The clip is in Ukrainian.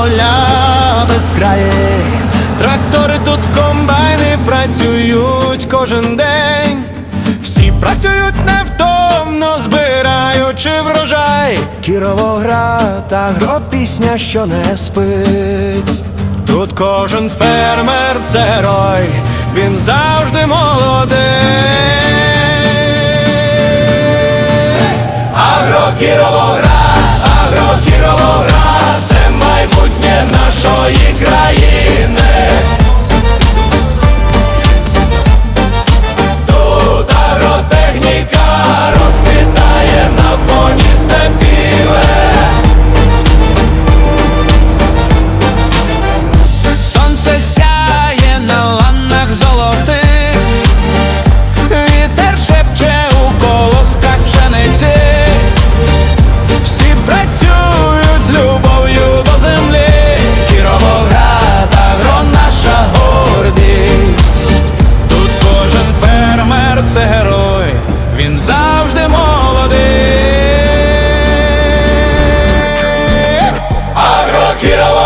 поля безкраї. Трактори тут комбайни працюють кожен день. Всі працюють невтомно, збираючи врожай. Кіровоград та гропісня, що не спить. Тут кожен фермер це герой, він завжди молодий. Агрокіровоград Get away!